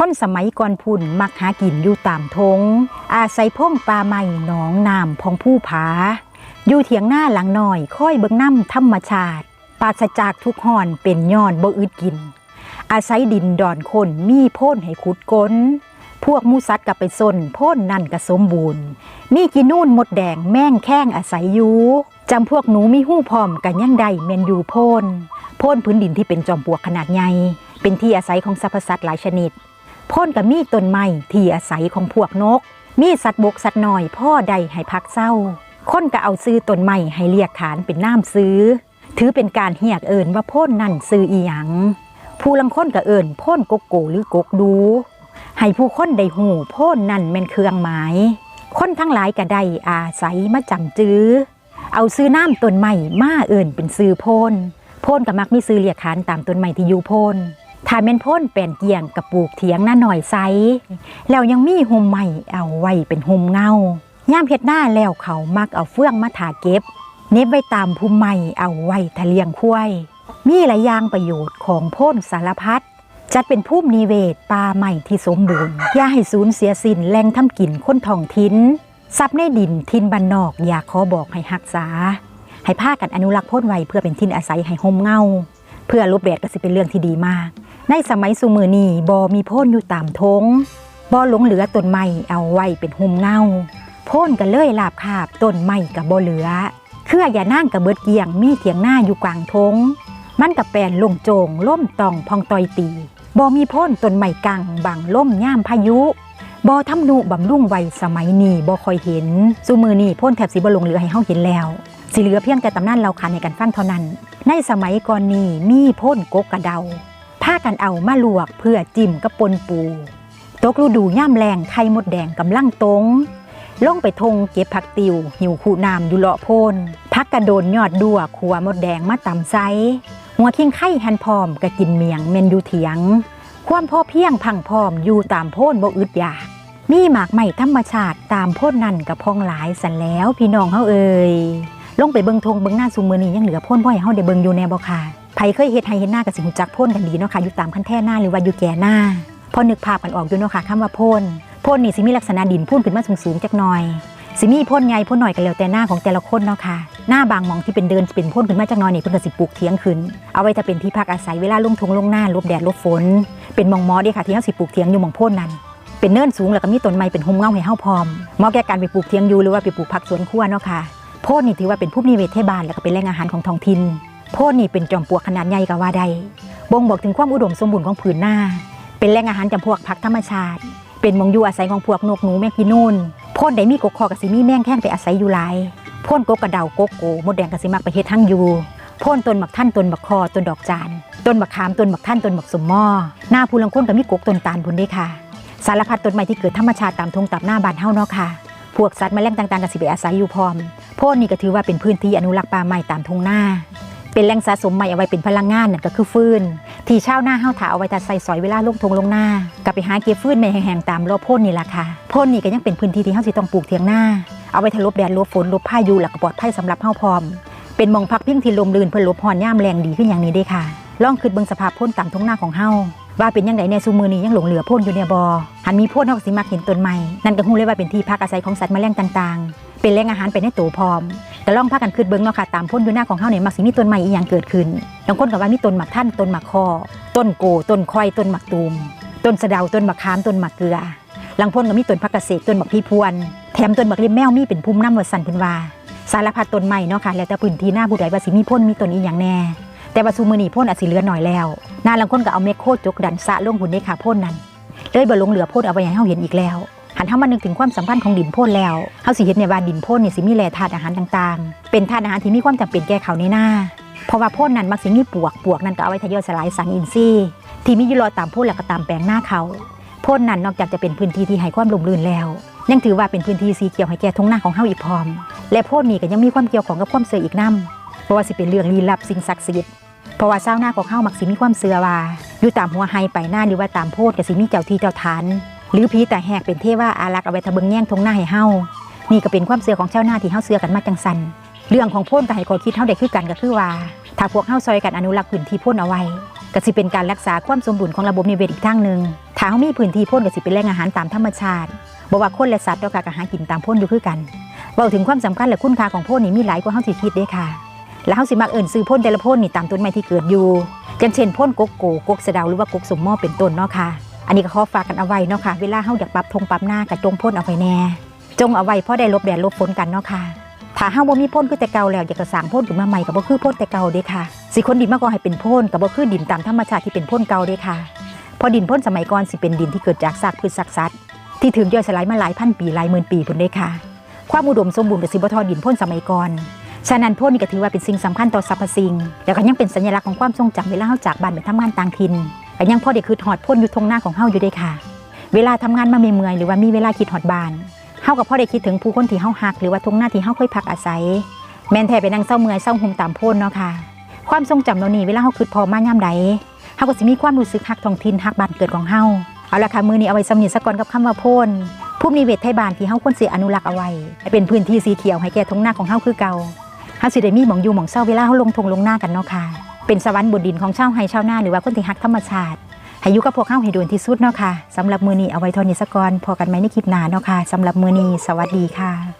คนสมัยก่อนพุ่นมักหากินอยู่ตามทง อาศัยพงปลาไม้หนองน้ำพองผู้ผา อยู่เถียงหน้าหลังหน่อยค่อยเบิ่งน้ำธรรมชาติปราศจากทุกห่อนเป็นย้อนบ่อึดกิน อาศัยดินดอนคนมีโพ่นให้ขุดก้น พวกมูสัตว์กับไปซนโพ่นนั่นก็สมบูรณ์ มีกินนู่นหมดแดงแม่งแข้งอาศัยอยู่จำพวกหนูมีหู้พร้อมกันยังใดเมนอยู่โพ่นโพ่นพื้นดินที่เป็นจอมปลวกขนาดใหญ่เป็นที่อาศัยของสรรพสัตว์หลายชนิด พ่นกับมีต้นไม้ที่อาศัยของพวกนก มีสัตว์บกสัตว์น้อยพ่อใดให้พักเศร้า คนก็เอาซื้อต้นไม้ให้เรียกขานเป็นน้ำซื้อ ถือเป็นการเฮียกเอินว่าพ่นนั่นซื้ออีหยังผู้ลังคนก็เอินพ่นกกโกหรือกกดู ให้ผู้คนได้หูพ่นนั่นเป็นเครื่องหมายคนทั้งหลายก็ได้อาศัยมาจำจื้อ เอาซื้อน้ำต้นไม้มาเอินเป็นซื้อโพ่นโพ่นก็มักมีซื้อเรียกขานตามต้นไม้ที่อยู่โพ่น ถ้าแม่นพ่นแปลนเกียงกับปลูกเถียงหน้าหน่อยไซแล้วยังมีหุมใหม่เอาไว้เป็นหุมเงาย่ามเฮ็ดหน้าแล้วเขามักเอาเฟื่องมาถาเก็บ เน็บไว้ตามภูมิใหม่เอาไว้ทะเลียงคุ้ยมีหลายอย่างประโยชน์ของพ่นสารพัดจัดเป็นภูมินิเวศป่าใหม่ที่สมบูรณ์อย่าให้สูญเสียสินแหล่งทำกินคนท้องถิ่นทรัพย์ในดินทินบันนอกอยากขอบอกให้หักษา ให้พากันอนุรักษ์พ่นไว้เพื่อเป็นทินอาศัยให้ห่มเงา เพื่อลบแดดก็สิเป็นเรื่องที่ดีมาก ในสมัยสุมือนีบอมีโพ่นอยู่ตามทงบอหลงเหลือต้นไม้เอาไว้เป็นห่มเงาโพ่นก็เลยลาบคาบต้นไม้กับบอเหลือ เครืออย่านั่งกับเบิดเกียงมีเถียงหน้าอยู่กลางทงมันกับแปลนลงโจงล่มตองพองตอยตีบอมีพ่นต้นไม้กังบังล่มย่ามพายุบอทำนุบำรุงไว้สมัยนี้บอคอยเห็นสุมือนี้พ่นแถบสีบลงเหลือให้เฮาเห็นแล้วสิเหลือเพียงแต่ตำนานเราขานในการฟังเท่านั้น ในสมัยก่อนนี้มีพ่นกกกระเดา ผ้ากันเอามาลวกเพื่อจิ้มกับปนปู ตกฤดูย่ามแรงไข่มดแดงกำลังตงล่องไปทงเก็บผักติว หิวคูน้ำอยู่เลาะโพนพักกระโดนยอดดัวขัวมดแดงมาตำไซหัวคิงไข่หันพร้อมกะกินเมียงเมนอยู่เถียง ความพ่อเพียงพังพร้อมอยู่ตามโพนบ่อึดอยากมีหมากใหม่ธรรมชาติตามโพนนั่นกับพองหลายสันแล้วพี่น้องเฮาเอ่ยลงไปเบิงทงเบิงหน้าซูมือนี้ยังเหลือโพนบ่ให้เฮาได้เบิงอยู่แน่บ่ค่ะ ไผเคยเฮ็ดให้เฮ็ดหน้ากับสิหูจักโพนกันดีเนาะค่ะอยู่ตามคันแท่หน้าหรือว่าอยู่แก่หน้าพอนึกภาพกันออกอยู่เนาะค่ะคำว่าโพนโพนนี่สิมีลักษณะดินพุ่นขึ้นมาสูงๆจักหน่อยสิมีพ่นใหญ่พ่นหน่อยกันแล้วแต่หน้าของแต่ละคนเนาะค่ะหน้าบางมองที่เป็นเดินเป็นพ่นขึ้นมาจากหนอยนี่เพิ่นก็สิปลูกเทียงขึ้นเอาไว้จะเป็นที่พักอาศัยเวลาลงทงลงหน้าลบแดดลบฝน เป็นมองมอเด้ค่ะที่เฮาสิปลูกเทียงอยู่มองพ่นนั้นเป็นเนินสูงแล้วก็มีต้นไม้เป็นห่มเงาให้เฮาพร้อมเหมาะแก่การไปปลูกเทียงอยู่หรือว่าไปปลูกผักสวนครัวเนาะค่ะโพนนี่ถือว่าเป็นภูมินิเวศเทบาลแล้วก็เป็นแหล่งอาหารของท้องถิ่น โพนนี่เป็นจอมปลวกขนาดใหญ่กว่าได้บ่งบอกถึงความอุดมสมบูรณ์ของผืนหน้า เป็นแหล่งอาหารจำพวกผักธรรมชาติ เป็นมองอยู่อาศัยของพวกนกหนูแมงกีนูนพ่นได้มีกกคอกับสิมีแมงแข้งไปอาศัยอยู่หลายพ่นกกกระเดากกโกมดแดงกับสิมักไปเฮ็ดทั้งอยู่พ่นต้นบักท่านต้นบักคอต้นดอกจานต้นบักขามต้นบักท่านต้นบักสมหม้อหน้าภูลังค้นกับมีกกต้นตาลพุ่นด้ค่ะ สารพัดต้นไม้ที่เกิดธรรมชาติตามทงตามหน้าบ้านเฮาเนาะค่ะพวกสัตว์แมลงต่างๆกับสิไปอาศัยอยู่พร้อมพ่นนี่ก็ถือว่าเป็นพื้นที่อนุรักษ์ป่าไม้ตามทงหน้า เป็นแหล่งสะสมไม้เอาไว้เป็นพลังงานนั่นก็คือฟืนที่ชาวนาเฮาถาเอาไว้ตัดใส่สอยเวลาลงทงลงหน้ากับไปหาเก็บฟืนไม่แห้งๆตามรอบพ่นนี่ล่ะค่ะพ่นนี่ก็ยังเป็นพื้นที่ที่เฮาสิต้องปลูกเทียงหน้า เอาไว้ทะลบแดดลบฝนลบพายุแล้วก็ปลอดภัยสำหรับเฮาพร้อม เป็นมองพักพิงที่ลมลื่นเพื่อลบหอนย่ามแรงดีขึ้นอย่างนี้เด้ค่ะลองคิดเบิ่งสภาพพ่นตามทงหน้าของเฮาว่าเป็นยังไงในซูมือนี้ยังหลงเหลือพ่นอยู่เนี่ยบอหันมีพ่นเฮาก็สิมักเห็นต้นไม้นั่นก็ฮู้เลยว่าเป็นที่พักอาศัยของสัตว์แมลงต่างๆ เป็นแหล่งอาหารเป็นในตัวพร้อมก็ล่องพากันคืดเบิ่งเนาะค่ะตามพ้นอยู่หน้าของเฮาเนี่ยมักสิมีต้นไม้อีหยังเกิดขึ้นบางคนก็ว่ามีต้นหมักท่านต้นหมักคอ ต้นโกต้นควายต้นหมักตูม ต้นสะเดาต้นหมักขามต้นหมักเกลือหลังพ้นก็มีต้นพักเกษตรต้นหมักพีพวนแถมต้นหมักริมแมวมีเป็นภูมิน้ำวัดสันเพิ่นว่าสารพัดต้นไม้เนาะค่ะแล้วแต่พื้นที่หน้าผู้ใดว่าสิมีพ่นมีต้นอีหยังแน่แต่ว่าซูมือนี่พ่นอาจสิเหลือหน่อยแล้วหน้าลังคนก็เอาเมฆโคจกดันสะลงหุ่นในขาพ่นนั้นเลยบ่ลงเหลือพ่นเอาไว้ให้เฮาเห็นอีกแล้ว หันเฮามานึกถึงความสัมพันธ์ของดินโพ่นแล้วเฮาสิเห็นเนี่ยว่าดินโพ่นเนี่ยสิมีแร่ธาตุอาหารต่างๆ เป็นธาตุอาหารที่มีความจำเป็นแก่เขาในหน้า เพราะว่าโพ่นนั้นมักสิมีปวกปวกนั้นก็เอาไว้ทะยอยสลายสารอินทรีย์ที่มีอยู่รอตามโพ่นแล้วก็ตามแปลงหน้าเขาโพ่นนั้นนอกจากจะเป็นพื้นที่ที่ให้ความลมลื่นแล้วยังถือว่าเป็นพื้นที่สีเขียวให้แก่ทุ่งนาของเฮาอีกพร้อม และโพ่นนี้ก็ยังมีความเกี่ยวของกับความเสื่ออีกนํเพราะว่าสิเป็นเรื่องลี้ลับสิ่งศักดิ์สิทธิ์เพราะว่าชาวนาของเฮามักสิมีความเสื่อว่า อยู่ตามหัวไฮไปหน้าหรือว่าตามโพดก็สิมีเจ้าที่เจ้าทาน หรือผีแต่แหกเป็นเทว่าอารักษ์เอาไว้ทะเบิงแย่งทงหน้าให้เฮานี่ก็เป็นความเสื่อของชาวนาที่เฮาเสื่อกันมาจังสันเรื่องของพ่นกับให้ขอคิดเฮาได้คือกันก็คือว่า ถ้าพวกเฮาซอยกันอนุรักษ์พื้นที่พ่นเอาไว้ก็สิเป็นการรักษาความสมดุลของระบบนิเวศอีกทางหนึ่งถ้าเฮามีพื้นที่พ่นก็สิเป็นแหล่งอาหารตามธรรมชาติบ่ว่าคนและสัตว์เราก็หากินตามพ่นอยู่คือกันเว้าถึงความสำคัญและคุณค่าของพ่นนี่มีหลายกว่าเฮาสิคิดเด้ค่ะ แล้วเฮาสิมักเอิ้นซื้อพ่นแต่ละพ่นนี่ตามต้นไม้ที่เกิดอยู่อย่างเช่นพ่นกกโกกกสะดาหรือว่ากกสมหม้อเป็นต้นเนาะค่ะ อันนี้ก็ขอฝากกันเอาไว้เนาะค่ะ เวลาเฮาอยากปรับทงปรับหน้ากับจงพ่นเอาไว้แน่ จงเอาไว้เพราะได้ลบแดดลบฝนกันเนาะค่ะ ถ้าเฮาบ่มีพ่นคือแต่เก่าแล้วอยากจะสร้างพ่นขึ้นมาใหม่ก็บ่คือพ่นแต่เก่าเด้ค่ะ สิคนดินมาก็ให้เป็นพ่นก็บ่คือดินตามธรรมชาติที่เป็นพ่นเก่าเด้ค่ะ พอดินพ่นสมัยก่อนสิเป็นดินที่เกิดจากซากพืชซากสัตว์ที่ถึงย่อยสลายมาหลายพันปีหลายหมื่นปีพุ่นเด้ค่ะ ความอุดมสมบูรณ์กับสิบ่ทอดินพ่นสมัยก่อนฉะนั้นพ่นนี่ก็ถือว่าเป็นสิ่งสำคัญต่อสรรพสิ่ง แล้วก็ยังเป็นสัญลักษณ์ของความทรงจำเวลาเฮาจากบ้านไปทำงานต่างถิ่น ก็ยังพอได้คือหอดพ่นอยู่ทงหน้าของเฮาอยู่เด้ค่ะ เวลาทำงานมาเมื่อยหรือว่ามีเวลาคิดหอดบานเฮากับพ่อได้คิดถึงผู้คนที่เฮาฮักหรือว่าทงหน้าที่เฮาเคยพักอาศัย แม่นแท้ไปนั่งเศร้าเมื่อยเศร้าหุมตามพ่นเนาะค่ะ ความทรงจำเหล่านี้เวลาเฮาคิดพอมายามใดเฮาก็สิมีความรู้สึกฮักท้องถิ่นฮักบ้านเกิดของเฮาเอาละค่ะมือนี้เอาไว้สำนิสะก่อนกับคำว่าพ่นภูมินิเวศไทยบ้านที่เฮาควรสิอนุรักษ์เอาไว้ให้เป็นพื้นที่สีเขียวให้แก่ทงหน้าของเฮาคือเก่าเฮาสิได้มีหมองอยู่หมองเศร้าเวลาเฮาลงทงลงหน้ากันเนาะค่ะ เป็นสวรรค์บนดินของชาวไฮชาวนาหรือว่าคนที่ฮักธรรมชาติให้ยุกับพวกเฮาให้โดนที่สุดเนาะค่ะสำหรับมือนี้เอาไว้ทอนี้สกรพอกันไหมในคลิปหน้าเนาะค่ะสำหรับมือนี้สวัสดีค่ะ